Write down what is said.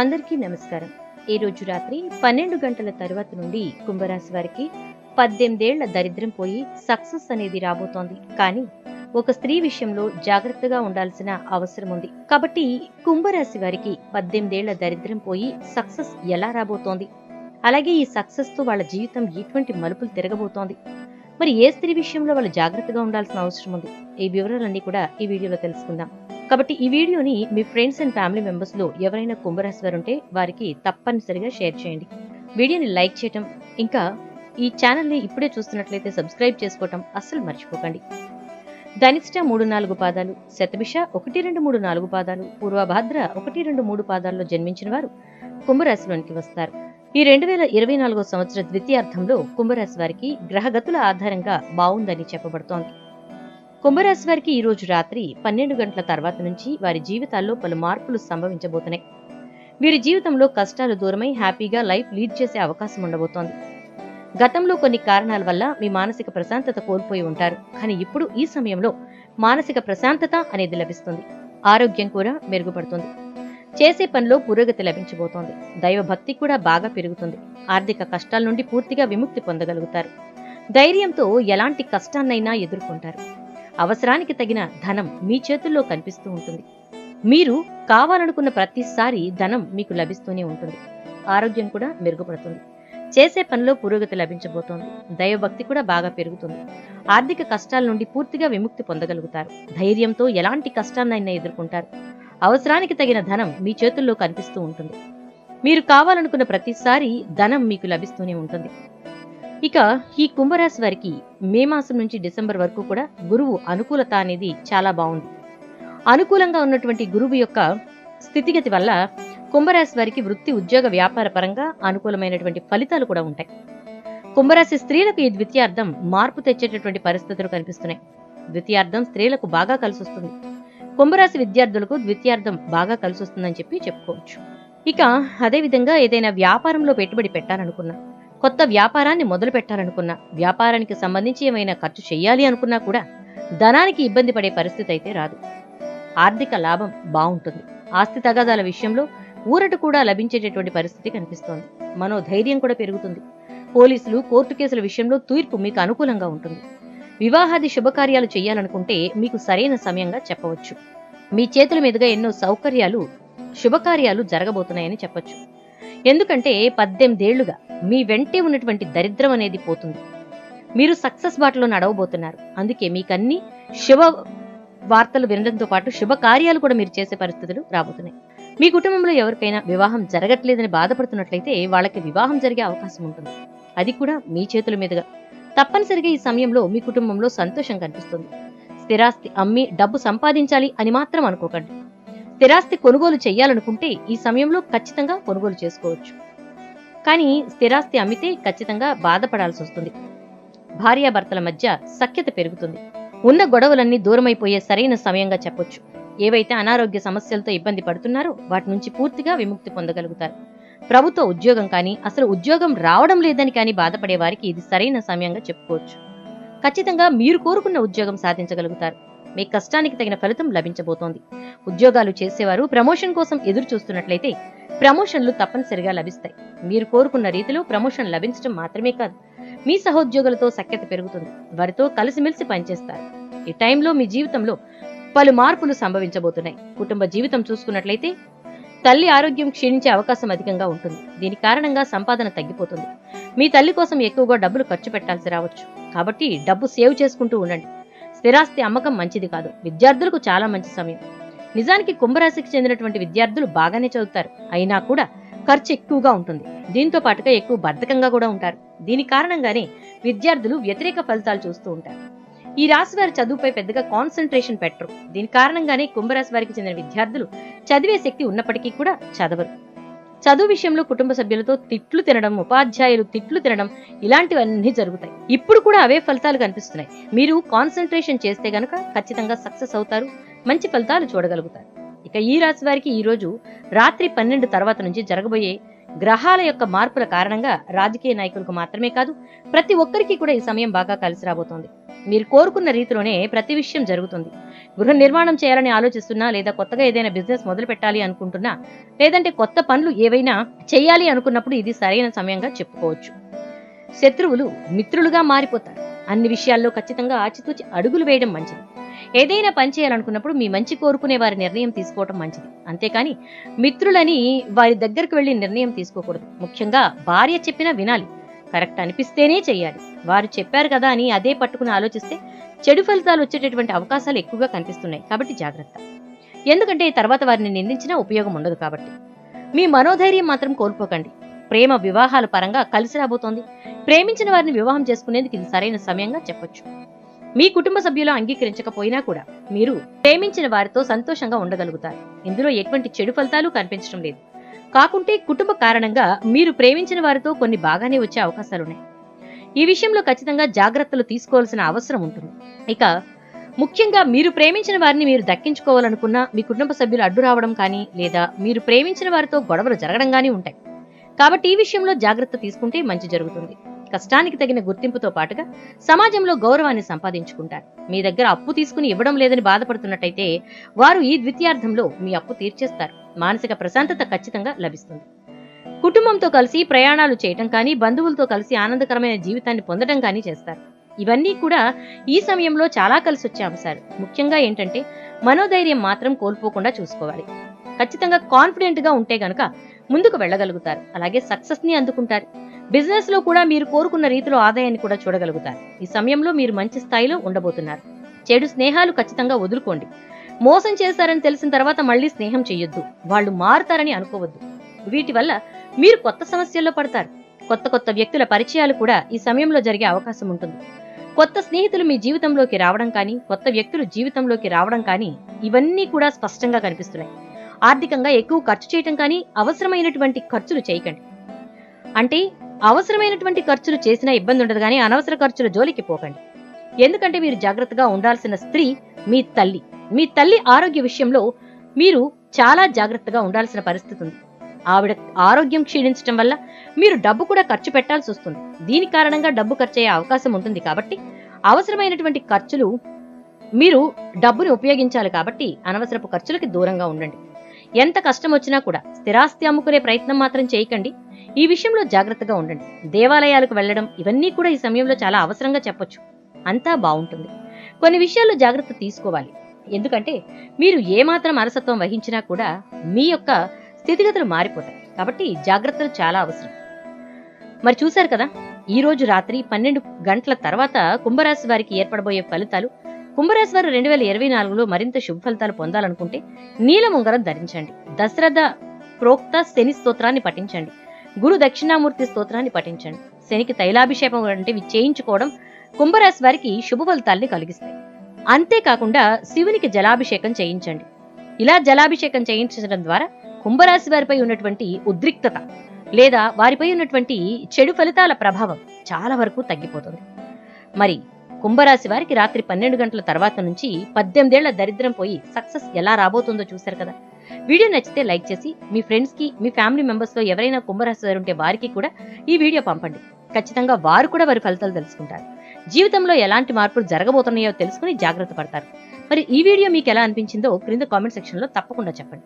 అందరికీ నమస్కారం. ఈ రోజు రాత్రి పన్నెండు గంటల తరువాత నుండి కుంభరాశి వారికి పద్దెనిమిదేళ్ళ దరిద్రం పోయి సక్సెస్ అనేది రాబోతోంది. కానీ ఒక స్త్రీ విషయంలో జాగ్రత్తగా ఉండాల్సిన అవసరం ఉంది. కాబట్టి కుంభరాశి వారికి పద్దెనిమిదేళ్ళ దరిద్రం పోయి సక్సెస్ ఎలా రాబోతోంది? అలాగే ఈ సక్సెస్తో వాళ్ళ జీవితం ఎటువంటి మలుపులు తిరగబోతోంది? మరి ఏ స్త్రీ విషయంలో వాళ్ళు జాగ్రత్తగా ఉండాల్సిన అవసరం ఉంది? ఈ వివరాలన్నీ కూడా ఈ వీడియోలో తెలుసుకుందాం. కాబట్టి ఈ వీడియోని మీ ఫ్రెండ్స్ అండ్ ఫ్యామిలీ మెంబర్స్లో ఎవరైనా కుంభరాశి వారు ఉంటే వారికి తప్పనిసరిగా షేర్ చేయండి. వీడియోని లైక్ చేయటం ఇంకా ఈ ఛానల్ని ఇప్పుడే చూస్తున్నట్లయితే సబ్స్క్రైబ్ చేసుకోవటం అస్సలు మర్చిపోకండి. ధనిష్ట మూడు నాలుగు పాదాలు శతభిష ఒకటి రెండు మూడు నాలుగు పాదాలు పూర్వభాద్ర ఒకటి రెండు మూడు పాదాల్లో జన్మించిన వారు కుంభరాశిలోనికి వస్తారు. ఈ రెండు వేల ఇరవై నాలుగో సంవత్సర ద్వితీయార్థంలో కుంభరాశి వారికి గ్రహగతుల ఆధారంగా బాగుందని చెప్పబడుతోంది. కుంభరాశి వారికి ఈ రోజు రాత్రి పన్నెండు గంటల తర్వాత నుంచి వారి జీవితాల్లో పలు మార్పులు సంభవించబోతున్నాయి. వీరి జీవితంలో కష్టాలు దూరమై హ్యాపీగా లైఫ్ లీడ్ చేసే అవకాశం ఉండబోతోంది. గతంలో కొన్ని కారణాల వల్ల మీ మానసిక ప్రశాంతత కోల్పోయి ఉంటారు. కానీ ఇప్పుడు ఈ సమయంలో మానసిక ప్రశాంతత అనేది లభిస్తుంది. ఆరోగ్యం కూడా మెరుగుపడుతుంది. చేసే పనిలో పురోగతి లభించబోతోంది. దైవభక్తి కూడా బాగా పెరుగుతుంది. ఆర్థిక కష్టాల నుండి పూర్తిగా విముక్తి పొందగలుగుతారు. ధైర్యంతో ఎలాంటి కష్టాన్నైనా ఎదుర్కొంటారు. అవసరానికి తగిన ధనం మీ చేతుల్లో కనిపిస్తూ ఉంటుంది. మీరు కావాలనుకున్న ప్రతిసారి ధనం మీకు లభిస్తూనే ఉంటుంది. ఆరోగ్యం కూడా మెరుగుపడుతుంది. చేసే పనిలో పురోగతి లభించబోతోంది. దైవభక్తి కూడా బాగా పెరుగుతుంది. ఆర్థిక కష్టాల నుండి పూర్తిగా విముక్తి పొందగలుగుతారు. ధైర్యంతో ఎలాంటి కష్టాన్నైనా ఎదుర్కొంటారు. అవసరానికి తగిన ధనం మీ చేతుల్లో కనిపిస్తూ ఉంటుంది. మీరు కావాలనుకున్న ప్రతిసారి ధనం మీకు లభిస్తూనే ఉంటుంది. ఇక ఈ కుంభరాశి వారికి మే మాసం నుంచి డిసెంబర్ వరకు కూడా గురువు అనుకూలత అనేది చాలా బాగుంది. అనుకూలంగా ఉన్నటువంటి గురువు యొక్క స్థితిగతి వల్ల కుంభరాశి వారికి వృత్తి ఉద్యోగ వ్యాపార పరంగా అనుకూలమైనటువంటి ఫలితాలు కూడా ఉంటాయి. కుంభరాశి స్త్రీలకు ఈ ద్వితీయార్థం మార్పు తెచ్చేటటువంటి పరిస్థితులు కనిపిస్తున్నాయి. ద్వితీయార్థం స్త్రీలకు బాగా కలిసి వస్తుంది కుంభరాశి విద్యార్థులకు ద్వితీయార్థం బాగా కలిసి వస్తుందని చెప్పి చెప్పుకోవచ్చు. ఇక అదేవిధంగా ఏదైనా వ్యాపారంలో పెట్టుబడి పెట్టాలనుకున్నా కొత్త వ్యాపారాన్ని మొదలు పెట్టాలనుకున్నా వ్యాపారానికి సంబంధించి ఏమైనా ఖర్చు చేయాలి అనుకున్నా కూడా ధనానికి ఇబ్బంది పడే పరిస్థితి అయితే రాదు. ఆర్థిక లాభం బాగుంటుంది. ఆస్తి తగాదాల విషయంలో ఊరట కూడా లభించేటటువంటి పరిస్థితి కనిపిస్తోంది. మనోధైర్యం కూడా పెరుగుతుంది. పోలీసులు కోర్టు కేసుల విషయంలో తీర్పు మీకు అనుకూలంగా ఉంటుంది. వివాహాది శుభకార్యాలు చేయాలనుకుంటే మీకు సరైన సమయంగా చెప్పవచ్చు. మీ చేతుల మీదుగా ఎన్నో సౌకర్యాలు శుభకార్యాలు జరగబోతున్నాయని చెప్పొచ్చు. ఎందుకంటే పద్దెనిమిదేళ్ళుగా మీ వెంటే ఉన్నటువంటి దరిద్రం అనేది పోతుంది. మీరు సక్సెస్ బాటలో నడవబోతున్నారు. అందుకే మీకన్ని శుభ వార్తలు వినడంతో పాటు శుభకార్యాలు కూడా మీరు చేసే పరిస్థితులు రాబోతున్నాయి. మీ కుటుంబంలో ఎవరికైనా వివాహం జరగట్లేదని బాధపడుతున్నట్లయితే వాళ్ళకి వివాహం జరిగే అవకాశం ఉంటుంది. అది కూడా మీ చేతుల మీదుగా. తప్పనిసరిగా ఈ సమయంలో మీ కుటుంబంలో సంతోషం కనిపిస్తుంది. స్థిరాస్తి అమ్మి డబ్బు సంపాదించాలి అని మాత్రం అనుకోకండి. స్థిరాస్తి కొనుగోలు చేయాలనుకుంటే ఈ సమయంలో ఖచ్చితంగా కొనుగోలు చేసుకోవచ్చు. కానీ స్థిరాస్తి అమ్మితే ఖచ్చితంగా బాధపడాల్సి వస్తుంది. భార్యాభర్తల మధ్య సఖ్యత పెరుగుతుంది. ఉన్న గొడవలన్నీ దూరమైపోయే సరైన సమయంగా చెప్పొచ్చు. ఏవైతే అనారోగ్య సమస్యలతో ఇబ్బంది పడుతున్నారో వాటి నుంచి పూర్తిగా విముక్తి పొందగలుగుతారు. ప్రభుత్వ ఉద్యోగం కానీ అసలు ఉద్యోగం రావడం లేదని కానీ బాధపడే వారికి ఇది సరైన సమయంగా చెప్పుకోవచ్చు. ఖచ్చితంగా మీరు కోరుకున్న ఉద్యోగం సాధించగలుగుతారు. మీ కష్టానికి తగిన ఫలితం లభించబోతోంది. ఉద్యోగాలు చేసేవారు ప్రమోషన్ కోసం ఎదురు చూస్తున్నట్లయితే ప్రమోషన్లు తప్పనిసరిగా లభిస్తాయి. మీరు కోరుకున్న రీతిలో ప్రమోషన్ లభించడం మాత్రమే కాదు. మీ సహోద్యోగులతో సఖ్యత పెరుగుతుంది. వారితో కలిసిమెలిసి పనిచేస్తారు. ఈ టైంలో మీ జీవితంలో పలు మార్పులు సంభవించబోతున్నాయి. కుటుంబ జీవితం చూసుకున్నట్లయితే తల్లి ఆరోగ్యం క్షీణించే అవకాశం అధికంగా ఉంటుంది. దీని కారణంగా సంపాదన తగ్గిపోతుంది. మీ తల్లి కోసం ఎక్కువగా డబ్బులు ఖర్చు పెట్టాల్సి రావచ్చు. కాబట్టి డబ్బు సేవ్ చేసుకుంటూ ఉండండి. స్థిరాస్తి అమ్మకం మంచిది కాదు. విద్యార్థులకు చాలా మంచి సమయం. నిజానికి కుంభరాశికి చెందినటువంటి విద్యార్థులు బాగానే చదువుతారు. అయినా కూడా ఖర్చు ఎక్కువగా ఉంటుంది. దీంతో పాటుగా ఎక్కువ బద్ధకంగా కూడా ఉంటారు. దీని కారణంగానే విద్యార్థులు వ్యతిరేక ఫలితాలు చూస్తూ ఉంటారు. ఈ రాశి వారి చదువుపై పెద్దగా కాన్సన్ట్రేషన్ పెట్టరు. దీని కారణంగానే కుంభరాశి వారికి చెందిన విద్యార్థులు చదివే శక్తి ఉన్నప్పటికీ కూడా చదవరు. చదువు విషయంలో కుటుంబ సభ్యులతో తిట్లు తినడం ఉపాధ్యాయులు తిట్లు తినడం ఇలాంటివన్నీ జరుగుతాయి. ఇప్పుడు కూడా అవే ఫలితాలు కనిపిస్తున్నాయి. మీరు కాన్సన్ట్రేషన్ చేస్తే గనక ఖచ్చితంగా సక్సెస్ అవుతారు మంచి ఫలితాలు చూడగలుగుతారు. ఇక ఈ రాశి వారికి ఈ రోజు రాత్రి పన్నెండు తర్వాత నుంచి జరగబోయే గ్రహాల యొక్క మార్పుల కారణంగా రాజకీయ నాయకులకు మాత్రమే కాదు ప్రతి ఒక్కరికి కూడా ఈ సమయం బాగా కలిసి రాబోతోంది. మీరు కోరుకున్న రీతిలోనే ప్రతి విషయం జరుగుతుంది. గృహ నిర్మాణం చేయాలని ఆలోచిస్తున్నా లేదా కొత్తగా ఏదైనా బిజినెస్ మొదలు పెట్టాలి అనుకుంటున్నా లేదంటే కొత్త పనులు ఏవైనా చేయాలి అనుకున్నప్పుడు ఇది సరైన సమయంగా చెప్పుకోవచ్చు. శత్రువులు మిత్రులుగా మారిపోతారు. అన్ని విషయాల్లో ఖచ్చితంగా ఆచితూచి అడుగులు వేయడం మంచిది. ఏదైనా పని చేయాలనుకున్నప్పుడు మీ మంచి కోరుకునే వారి నిర్ణయం తీసుకోవడం మంచిది. అంతేకాని మిత్రులని వారి దగ్గరకు వెళ్ళి నిర్ణయం తీసుకోకూడదు. ముఖ్యంగా భార్య చెప్పినా వినాలి. కరెక్ట్ అనిపిస్తేనే చేయాలి వారు చెప్పారు కదా అని అదే పట్టుకుని ఆలోచిస్తే చెడు ఫలితాలు వచ్చేటటువంటి అవకాశాలు ఎక్కువగా కనిపిస్తున్నాయి. కాబట్టి జాగ్రత్త. ఎందుకంటే తర్వాత వారిని నిందించినా ఉపయోగం ఉండదు కాబట్టి. మీ మనోధైర్యం మాత్రం కోల్పోకండి. ప్రేమ వివాహాల పరంగా కలిసి రాబోతోంది. ప్రేమించిన వారిని వివాహం చేసుకునేందుకు ఇది సరైన సమయంగా చెప్పొచ్చు. మీ కుటుంబ సభ్యులు అంగీకరించకపోయినా కూడా మీరు ప్రేమించిన వారితో సంతోషంగా ఉండగలుగుతారు. ఇందులో ఎటువంటి చెడు ఫలితాలు కనిపించడం లేదు. కాకుంటే కుటుంబ కారణంగా మీరు ప్రేమించిన వారితో కొన్ని బాగానే వచ్చే అవకాశాలున్నాయి. ఈ విషయంలో ఖచ్చితంగా జాగ్రత్తలు తీసుకోవాల్సిన అవసరం ఉంటుంది. ఇక ముఖ్యంగా మీరు ప్రేమించిన వారిని మీరు దక్కించుకోవాలనుకున్నా మీ కుటుంబ సభ్యులు అడ్డు రావడం కానీ లేదా మీరు ప్రేమించిన వారితో గొడవలు జరగడం కానీ ఉంటాయి. కాబట్టి ఈ విషయంలో జాగ్రత్త తీసుకుంటే మంచి జరుగుతుంది. కష్టానికి తగిన గుర్తింపుతో పాటుగా సమాజంలో గౌరవాన్ని సంపాదించుకుంటారు. మీ దగ్గర అప్పు తీసుకుని ఇవ్వడం లేదని బాధపడుతున్నట్టయితే వారు ఈ ద్వితీయార్థంలో మీ అప్పు తీర్చేస్తారు. మానసిక ప్రశాంతత ఖచ్చితంగా లభిస్తుంది. కుటుంబంతో కలిసి ప్రయాణాలు చేయటం కానీ బంధువులతో కలిసి ఆనందకరమైన జీవితాన్ని పొందడం కానీ చేస్తారు. ఇవన్నీ కూడా ఈ సమయంలో చాలా కలిసి వచ్చే అంశాలు. ముఖ్యంగా ఏంటంటే మనోధైర్యం మాత్రం కోల్పోకుండా చూసుకోవాలి. ఖచ్చితంగా కాన్ఫిడెంట్గా ఉంటే గనక ముందుకు వెళ్ళగలుగుతారు. అలాగే సక్సెస్ని అందుకుంటారు. బిజినెస్లో కూడా మీరు కోరుకున్న రీతిలో ఆదాయాన్ని కూడా చూడగలుగుతారు. ఈ సమయంలో మీరు మంచి స్థాయిలో ఉండబోతున్నారు. చెడు స్నేహాలు ఖచ్చితంగా వదులుకోండి. మోసం చేశారని తెలిసిన తర్వాత మళ్ళీ స్నేహం చేయొద్దు వాళ్ళు మారుతారని అనుకోవద్దు. వీటి వల్ల మీరు కొత్త సమస్యల్లో పడతారు. కొత్త కొత్త వ్యక్తుల పరిచయాలు కూడా ఈ సమయంలో జరిగే అవకాశం ఉంటుంది. కొత్త స్నేహితులు మీ జీవితంలోకి రావడం కానీ కొత్త వ్యక్తులు జీవితంలోకి రావడం కానీ ఇవన్నీ కూడా స్పష్టంగా కనిపిస్తున్నాయి. ఆర్థికంగా ఎక్కువ ఖర్చు చేయటం కానీ అవసరమైనటువంటి ఖర్చులు చేయకండి. అంటే అవసరమైనటువంటి ఖర్చులు చేసినా ఇబ్బంది ఉండదు కానీ అనవసర ఖర్చుల జోలికి పోకండి. ఎందుకంటే మీరు జాగ్రత్తగా ఉండాల్సిన స్త్రీ మీ తల్లి. మీ తల్లి ఆరోగ్య విషయంలో మీరు చాలా జాగ్రత్తగా ఉండాల్సిన పరిస్థితి ఉంది. ఆవిడ ఆరోగ్యం క్షీణించడం వల్ల మీరు డబ్బు కూడా ఖర్చు పెట్టాల్సి వస్తుంది. దీని కారణంగా డబ్బు ఖర్చు అయ్యే అవకాశం ఉంటుంది కాబట్టి అవసరమైనటువంటి ఖర్చులు మీరు డబ్బుని ఉపయోగించాలి కాబట్టి అనవసరపు ఖర్చులకి దూరంగా ఉండండి. ఎంత కష్టం వచ్చినా కూడా స్థిరాస్తి అమ్ముకునే ప్రయత్నం మాత్రం చేయకండి. ఈ విషయంలో జాగ్రత్తగా ఉండండి. దేవాలయాలకు వెళ్ళడం ఇవన్నీ కూడా ఈ సమయంలో చాలా అవసరంగా చెప్పొచ్చు. అంతా బాగుంటుంది కొన్ని విషయాల్లో జాగ్రత్త తీసుకోవాలి. ఎందుకంటే మీరు ఏమాత్రం అరసత్వం వహించినా కూడా మీ యొక్క స్థితిగతులు మారిపోతాయి. కాబట్టి జాగ్రత్తలు చాలా అవసరం. మరి చూశారు కదా? ఈ రోజు రాత్రి పన్నెండు గంటల తర్వాత కుంభరాశి వారికి ఏర్పడబోయే ఫలితాలు కుంభరాశి వారు రెండు వేల ఇరవై నాలుగులో మరింత శుభ ఫలితాలు పొందాలనుకుంటే నీలం ఉంగరం ధరించండి. దశరథ ప్రోక్త శని స్తోత్రాన్ని పఠించండి. గురు దక్షిణామూర్తి స్తోత్రాన్ని పఠించండి. శనికి తైలాభిషేకం వంటివి చేయించుకోవడం కుంభరాశి వారికి శుభ ఫలితాల్ని కలిగిస్తాయి. అంతేకాకుండా శివునికి జలాభిషేకం చేయించండి. ఇలా జలాభిషేకం చేయించడం ద్వారా కుంభరాశి వారిపై ఉన్నటువంటి ఉద్రిక్తత లేదా వారిపై ఉన్నటువంటి చెడు ఫలితాల ప్రభావం చాలా వరకు తగ్గిపోతుంది. మరి కుంభరాశి వారికి రాత్రి పన్నెండు గంటల తర్వాత నుంచి పద్దెనిమిదేళ్ళ దరిద్రం పోయి సక్సెస్ ఎలా రాబోతుందో చూశారు కదా. వీడియో నచ్చితే లైక్ చేసి మీ ఫ్రెండ్స్కి మీ ఫ్యామిలీ మెంబర్స్లో ఎవరైనా కుంభరాశి వారు ఉంటే వారికి కూడా ఈ వీడియో పంపండి. ఖచ్చితంగా వారు కూడా వారి ఫలితాలు తెలుసుకుంటారు. జీవితంలో ఎలాంటి మార్పులు జరగబోతున్నాయో తెలుసుకుని జాగ్రత్త పడతారు. మరి ఈ వీడియో మీకు ఎలా అనిపించిందో క్రింద కామెంట్ సెక్షన్లో తప్పకుండా చెప్పండి.